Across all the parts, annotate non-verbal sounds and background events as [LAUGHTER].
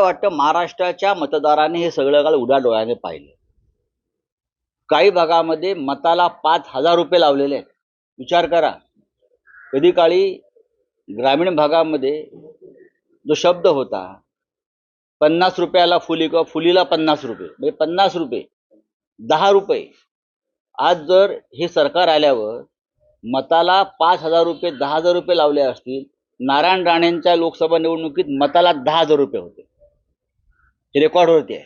वाटतं महाराष्ट्राच्या मतदाराने हे सगळं काल उड्या डोळ्याने पाहिलं. काही भागामध्ये मताला पाच हजार रुपये लावलेले आहेत. विचार करा. कधी काळी ग्रामीण भागामध्ये जो शब्द होता पन्नास रुपयाला फुली किंवा फुलीला पन्नास रुपये म्हणजे पन्नास रुपये दहा रुपये. आज जर हे सरकार आल्यावर मताला पाच हजार रुपये दहा हजार रुपये लावले असतील नारायण राणेंच्या लोकसभा निवडणुकीत मताला दहा हजार रुपये होते. हे रेकॉर्डवरती आहे.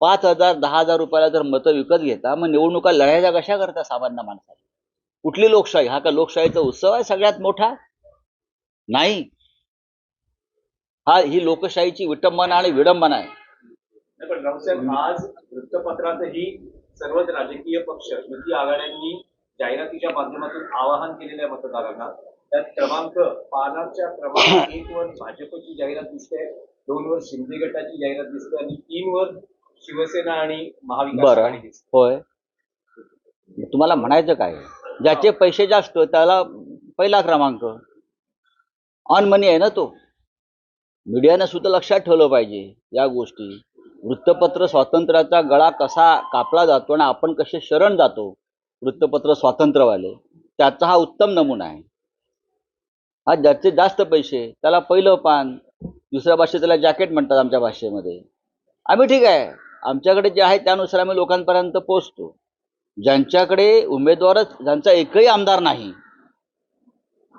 पाच हजार दहा हजार रुपयाला जर मतं विकत घेता मग निवडणुका लढायच्या कशा करता सामान्य माणसाला? कुठली लोकशाही? हा का लोकशाहीचा उत्सव आहे सगळ्यात मोठा? नाही. हा ही लोकशाहीची विटंबना आणि विडंबना आहे. आज पण ही आज वृत्तपत्रातही सर्वच राजकीय पक्ष युती आघाड्यांनी जाहिरातीच्या माध्यमातून आवाहन केलेल्या मतदारांना. त्यात क्रमांक पानाच्या क्रमांक एक वर भाजपची जाहिरात दिसते. दोन वर शिंदे गटाची जाहिरात दिसते आणि तीन वर शिवसेना आणि महाविकास बरं. आघाडी दिसते. होय. तुम्हाला म्हणायचं काय? ज्याचे पैसे जास्त त्याला पहिला क्रमांक. ऑन मनी आहे ना तो? मीडियानं सुद्धा लक्षात ठेवलं पाहिजे या गोष्टी. वृत्तपत्र स्वातंत्र्याचा गळा कसा कापला जातो आणि आपण कसे शरण जातो वृत्तपत्र स्वातंत्र्यवाले? त्याचा हा उत्तम नमुना आहे. हा ज्याचे जास्त पैसे त्याला पहिलं पान दुसऱ्या भाषेत त्याला जॅकेट म्हणतात आमच्या भाषेमध्ये. आम्ही ठीक आहे. आमच्याकडे जे आहे त्यानुसार आम्ही लोकांपर्यंत पोहोचतो. ज्यांच्याकडे उमेदवारच ज्यांचा एकही आमदार नाही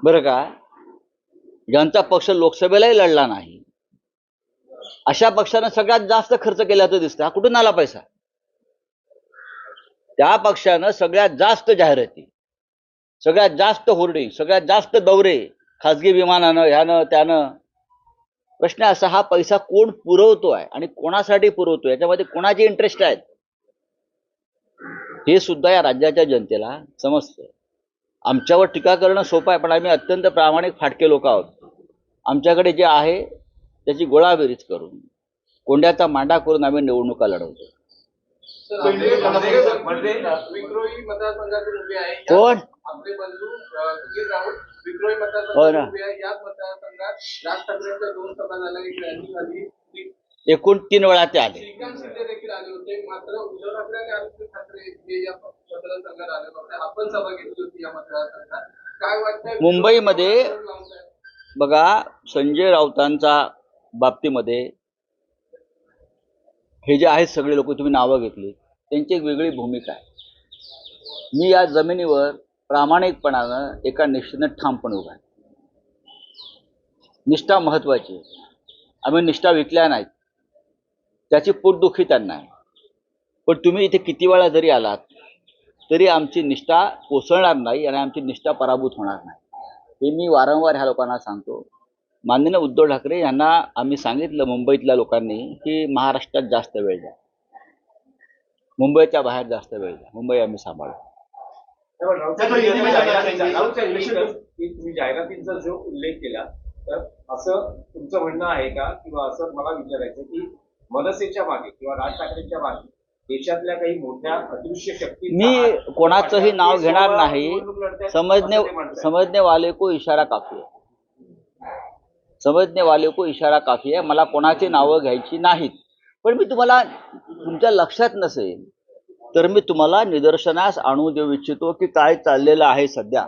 बरं का? ज्यांचा पक्ष लोकसभेलाही लढला नाही. अशा पक्षानं सगळ्यात जास्त खर्च केल्याचं दिसतं हा कुठून आला पैसा? त्या पक्षानं सगळ्यात जास्त जाहिराती सगळ्यात जास्त होर्डिंग सगळ्यात जास्त दौरे खाजगी विमानानं ह्यानं त्यानं प्रश्न असा हा पैसा कोण पुरवतोय आणि कोणासाठी पुरवतो याच्यामध्ये कोणाचे इंटरेस्ट आहेत हे सुद्धा या राज्याच्या जनतेला समजतं. आमच्यावर टीका करणं सोपं आहे पण आम्ही अत्यंत प्रामाणिक फाटके लोक आहोत. आमच्याकडे जे आहे त्याची गोळाबेरीज करून कोंड्याचा मांडा करून आम्ही निवडणुका लढवतो कोण? आपले बंधू अ, सुधीर राऊत विक्रोळी हो ना. मतदारसंघातून उभे आहे याच मतदारसंघात राज ठाकरेंच्या दोन सभा झाल्या. एक रॅली झाली. एकूण तीन वेळा ते आले. श्रीकांत शिंदे देखील आले होते. मात्र उद्धव ठाकरे आणि आदित्य ठाकरे हे या मतदारसंघात आले होते आपण सभा घेतली होती या मतदारसंघात. काय वाटतंय? मुंबईमध्ये बघा संजय राऊतांचा बाबतीमध्ये हे जे आहेत सगळे लोक तुम्ही नावं घेतली त्यांची एक वेगळी भूमिका आहे. मी या जमिनीवर प्रामाणिकपणानं एका निष्ठेनं ठामपणे उभा आहे. निष्ठा महत्त्वाची आहे. आम्ही निष्ठा विकल्या नाहीत. त्याची पोटदुखी त्यांना आहे. पण तुम्ही इथे किती वेळा जरी आलात तरी आमची निष्ठा कोसळणार नाही आणि आमची निष्ठा पराभूत होणार नाही. हे मी वारंवार ह्या लोकांना सांगतो. माननीय उद्धव ठाकरे यांना आम्ही सांगितलं मुंबईतल्या लोकांनी की महाराष्ट्रात जास्त वेळ द्या. मुंबईच्या बाहेर जास्त वेळ द्या. मुंबई आम्ही सांभाळू. जाहिरातींचा जो उल्लेख केला तर असं तुमचं म्हणणं आहे का किंवा असं मला विचारायचं की मनसेच्या मागे किंवा राज ठाकरेंच्या मागे देशातल्या काही मोठ्या अदृश्य शक्ती मी कोणाचंही नाव घेणार नाही. समजणे समजने वाले को इशारा काफी है समजने वाले को इशारा काफी आहे मला कोणाची नावं घ्यायची नाहीत. पण मी तुम्हाला तुमच्या लक्षात नसेल तर मी तुम्हाला निदर्शनास आणू देऊ इच्छितो की काय चाललेलं आहे सध्या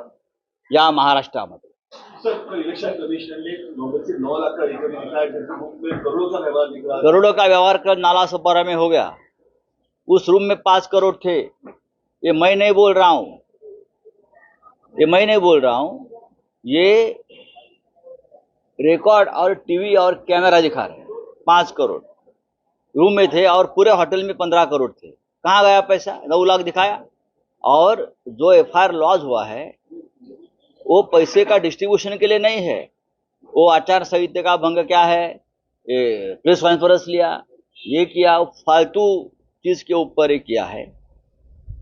या महाराष्ट्रामध्ये. करोड़ों का व्यवहार कर नाला सपारा में हो गया. उस रूम में पांच करोड़ थे. ये मैं नहीं बोल रहा हूं. ये मैं नहीं बोल रहा हूं. ये रिकॉर्ड और टीवी और कैमरा दिखा रहे हैं। पाँच करोड़। रूम में थे और पूरे होटल में पंद्रह करोड़ थे। कहाँ गया पैसा? नौ लाख दिखाया। और जो एफ़ आई लॉज हुआ है, वो पैसे का डिस्ट्रीब्यूशन के लिए नहीं है। वो आचार संहिता का भंग क्या है? ये प्रेस कॉन्फ्रेंस लिया। ये किया फालतू चीज़ के ऊपर ही किया है।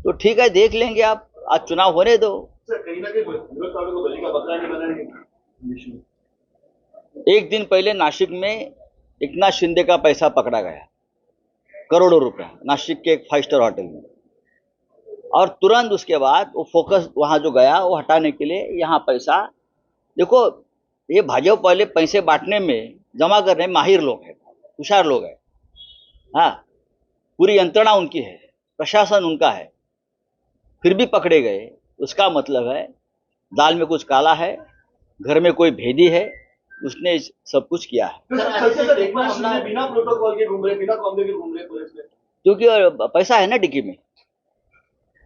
तो ठीक है, देख लेंगे आप। आज चुनाव होने दो। सर, कहीं ना कहीं एक दिन पहले नासिक में एकनाथ शिंदे का पैसा पकड़ा गया। करोड़ों रुपया नासिक के एक फाइव स्टार होटल में। और तुरंत उसके बाद वो फोकस वहाँ जो गया, वो हटाने के लिए यहाँ पैसा। देखो, ये भाजपा पहले पैसे बांटने में जमा करने माहिर लोग हैं, होशियार लोग हैं। हाँ पूरी यंत्रणा उनकी है, प्रशासन उनका है। फिर भी पकड़े गए, उसका मतलब है, दाल में कुछ काला है, घर में कोई भेदी है उसने सब कुछ किया है। तो सर, कैसे सर एकनाथ शिंदे बिना प्रोटोकॉल के घूम रहे बिना कॉम्बे के घूम रहे पुलिस में। क्योंकि और पैसा है ना डिक्की में।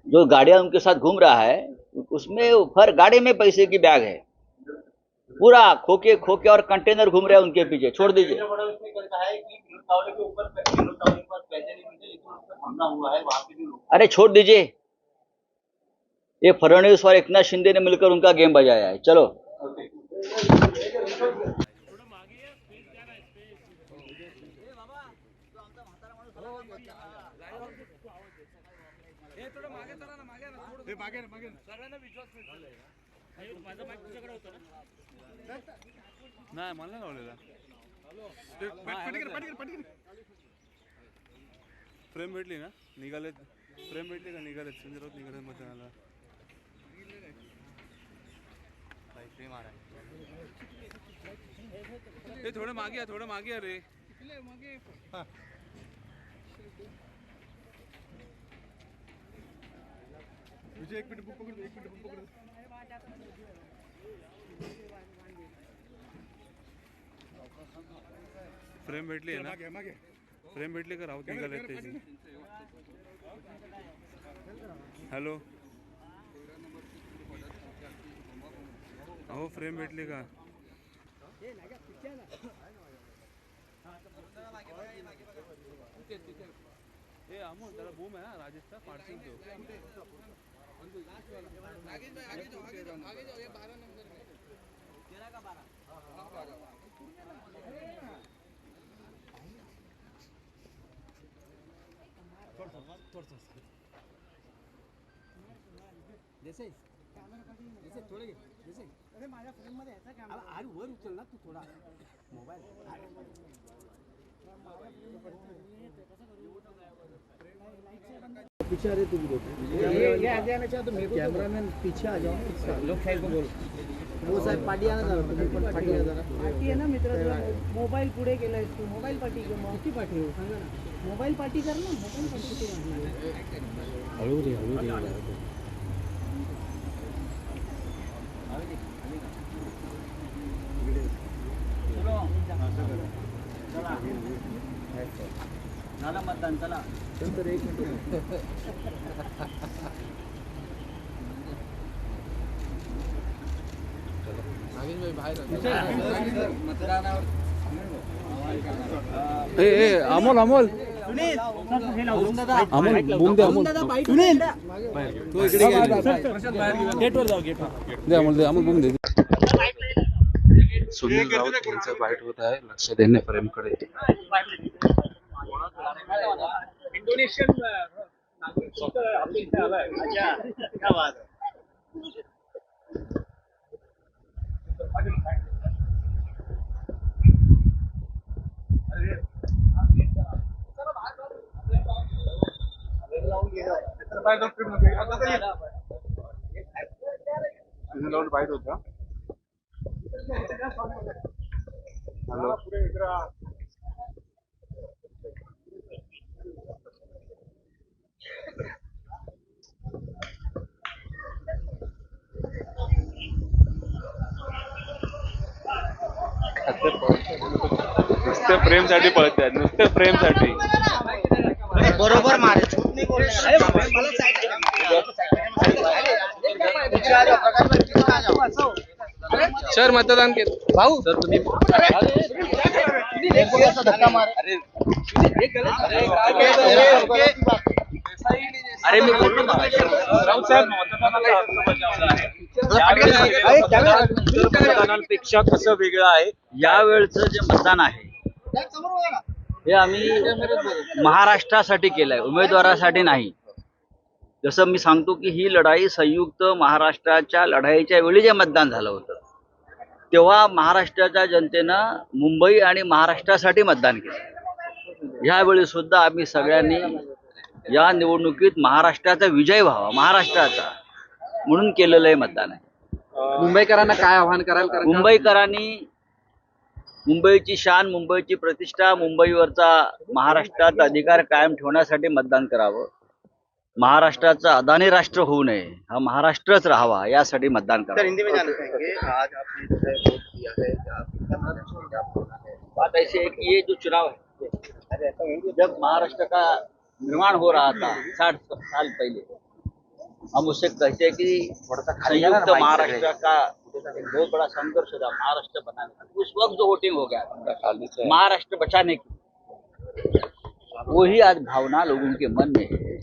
जो गाड़ियां उनके साथ घूम रहा है उसमें हर गाड़ी में पैसे की बैग है। पूरा खोके खोके और कंटेनर घूम रहे हैं उनके पीछे छोड़ दीजिए। उसने कहा है कि विनोद तावड़े के ऊपर विनोद तावड़े के पास पैसे नहीं मिले लेकिन उस पर हमला हुआ है वहां पे भी लोग अरे छोड़ दीजिए। ये फडणवीस और एकनाथ शिंदे ने मिलकर उनका गेम बजाया है। चलो। नाही मला नाही लावलेला. फ्रेम भेटली ना? निघाले फ्रेम भेटली का? निघाले संजय राऊत निघाले मतदानाला. ए थोडं मागे या थोडं मागे या रे। एक मिनिट बुक पकड एक मिनिट बुक पकड फ्रेम भेटली आहे ना? फ्रेम भेटली का राऊत निघाले त्याची हॅलो? हो फ्रेम भेटली का हे नाग्या पिक्चर ना तिथे तिथे हे अमोल त्याला बूम आहे ना राजेशचा पार्सल घेऊ का बारा थोडस थोडस देसाई देऊ कैमरामैन पीछे आ जाओ लोग साइड को बोल वो साहेब पाठी आणा जरा तुम्ही पण पाठी आणा जरा पाठी आहे ना मित्र मोबाईल पुढे केलाय तू मोबाईल पाठी कर मग किती पाठी हो सांगा ना मोबाईल पाठी कर ना मोबाईल पाठी कर हळू दे हळू दे झालं मतदान चला. नंतर एक मिनिट ए ए अमोल अमोल. अमोल बूम दे अमोल तो इकडे गेटवर जाऊ गेटवर. दे अमोल दे अमोल बूम दे. सुनील राऊत यांचं बाईट होत आहे लक्ष देणे फ्रेमकडे इंडोनेशियन नागरिक आपल्या बाहेर होत होता हॅलो नुसते प्रेमसाठी पळतात नुसते प्रेमसाठी. बरोबर मार. सर मतदान केलं. भाऊ. सर तुम्ही अरे मी बोललो ना. राऊत साहेब मतदानापेक्षा कसं वेगळं आहे यावेळचं जे मतदान आहे हे आम्ही महाराष्ट्रासाठी केलंय उमेदवारासाठी नाही. जसं मी सांगतो की ही लढाई संयुक्त महाराष्ट्राच्या लढाईच्या वेळी जे मतदान झालं होतं तेव्हा महाराष्ट्राच्या जनतेनं मुंबई आणि महाराष्ट्रासाठी मतदान केलं. यावेळी सुद्धा आम्ही सगळ्यांनी या निवडणुकीत महाराष्ट्राचा विजय व्हावा महाराष्ट्राचा म्हणून केलेलं हे मतदान आहे. मुंबईकरांना काय आव्हान कराल? मुंबईकरांनी मुंबईची शान मुंबईची प्रतिष्ठा मुंबईवरचा महाराष्ट्रात अधिकार कायम ठेवण्यासाठी मतदान करावं. महाराष्ट्राचं अदानी राष्ट्र होऊ नये हा महाराष्ट्रच राहावा यासाठी मतदान है बात ऐसी है कि ये जो चुनाव है जब महाराष्ट्र का निर्माण हो रहा था साठ साल पहले? हम उससे कहते हैं कि संयुक्त महाराष्ट्र का एक बहुत बड़ा संघर्ष था महाराष्ट्र बनाने का उस वक्त जो वोटिंग हो गया महाराष्ट्र बचाने की वही आज भावना लोगों के मन में है।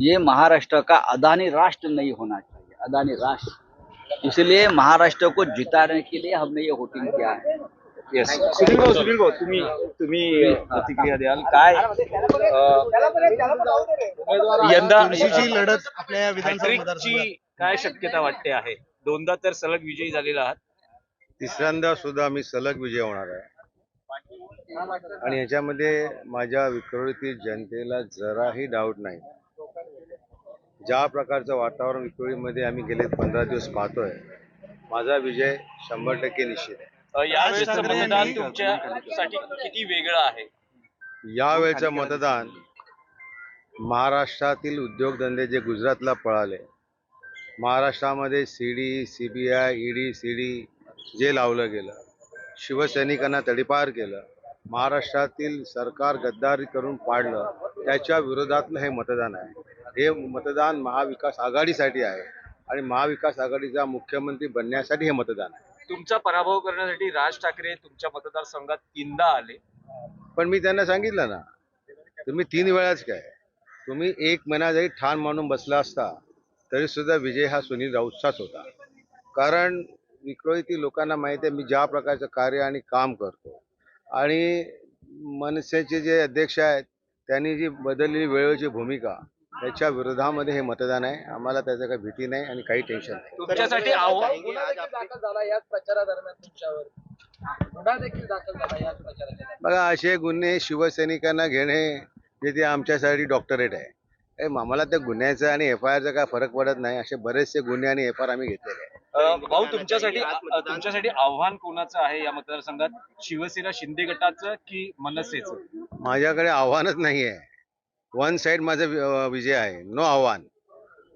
ये महाराष्ट्र का अदानी राष्ट्र नहीं होना चाहिए अदानी राष्ट्र। इसलिए महाराष्ट्र को जिताने के लिए हमने ये वोटिंग किया है। सुनील भाऊ सुनील भाऊ तुम्ही तुम्ही प्रतिक्रिया द्याल। काय? यंदा लढत आपल्या काय शक्यता वाटते आहे? दोनदा तर सलग विजयी झालेला आहात. तिसऱ्यांदा सुद्धा मी सलग विजय होणार आहे. आणि ह्याच्यामध्ये माझ्या विक्रोळीतील जनतेला जराही डाऊट नाही. ज्या प्रकारचं वातावरण विक्रोळीमध्ये आम्ही गेले पंधरा दिवस पाहतोय माझा विजय शंभर टक्के निश्चित आहे. मतदान तुमच्यासाठी किती वेगळं आहे? यावेळचं मतदान महाराष्ट्रातील उद्योगधंदे जे गुजरातला पळाले महाराष्ट्रामध्ये C D C B I ED C D जे लावलं गेलं शिवसैनिकांना तडीपार केलं महाराष्ट्रातील सरकार गद्दारी करून पाडलं त्याच्या विरोधातलं हे मतदान आहे. हे मतदान महाविकास आघाडीसाठी आहे आणि महाविकास आघाडीचा मुख्यमंत्री बनण्यासाठी हे मतदान आहे. तुमचा पराभव करण्यासाठी राज ठाकरे तुमच्या मतदारसंघात तीनदा आले. पण मी त्यांना सांगितलं ना तुम्ही तीन वेळाच काय? तुम्ही एक महिना जरी ठाण मानून बसला असता तरी सुद्धा विजय हा सुनील राऊतचाच होता. कारण विक्रोळीतील लोकांना माहिती आहे मी ज्या प्रकारचं कार्य आणि काम करतो. आणि मनसेचे जे अध्यक्ष आहेत त्यांनी जी बदललेली वेळेची भूमिका त्याच्या विरोधामध्ये हे मतदान आहे. आम्हाला त्याचं काही भीती नाही आणि काही टेन्शन नाही. तुमच्यासाठी बघा असे गुन्हे शिवसैनिकांना घेणे जे ते आमच्यासाठी डॉक्टरेट आहे. ए, आम्हाला त्या गुन्ह्याचा आणि एफ आय आरचा काय फरक पडत नाही असे बरेचसे गुन्हे आणि एफ आर आम्ही घेतलेले आहे भाऊ तुमच्यासाठी तुमच्यासाठी आव्हान कोणाचं आहे या मतदारसंघात? शिवसेना शिंदे गटाचं की मनसेचं? माझ्याकडे आव्हानच नाही आहे वन साईड माझा वि- विजय आहे. नो आव्हान.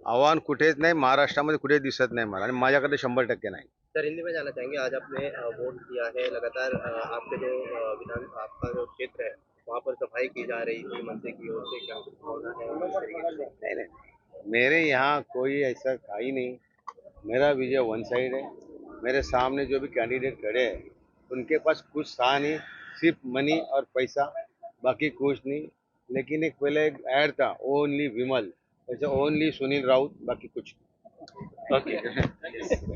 आव्हान कुठेच नाही महाराष्ट्रामध्ये कुठेच दिसत नाही मला आणि माझ्याकडे शंभर टक्के नाही. सर हिंदी में चाहेंगे आज आपने अ, वोट दिया है लगातार अ, आपके जो अ, विधान आपका जो क्षेत्र है वहाँ पर सफ़ाई की जा रही थी मंत्री की ओर से क्या है? नहीं नहीं। मेरे यहाँ कोई ऐसा था ही नहीं। मेरा विजय वन साइड है। मेरे सामने जो भी कैंडिडेट खड़े हैं उनके पास कुछ था नहीं। सिर्फ़ मनी और पैसा बाकी कुछ नहीं। लेकिन एक पहले एक ऐड था ओनली विमल। ऐसे ओनली सुनील राउत बाकी कुछ नहीं। ओके। [LAUGHS]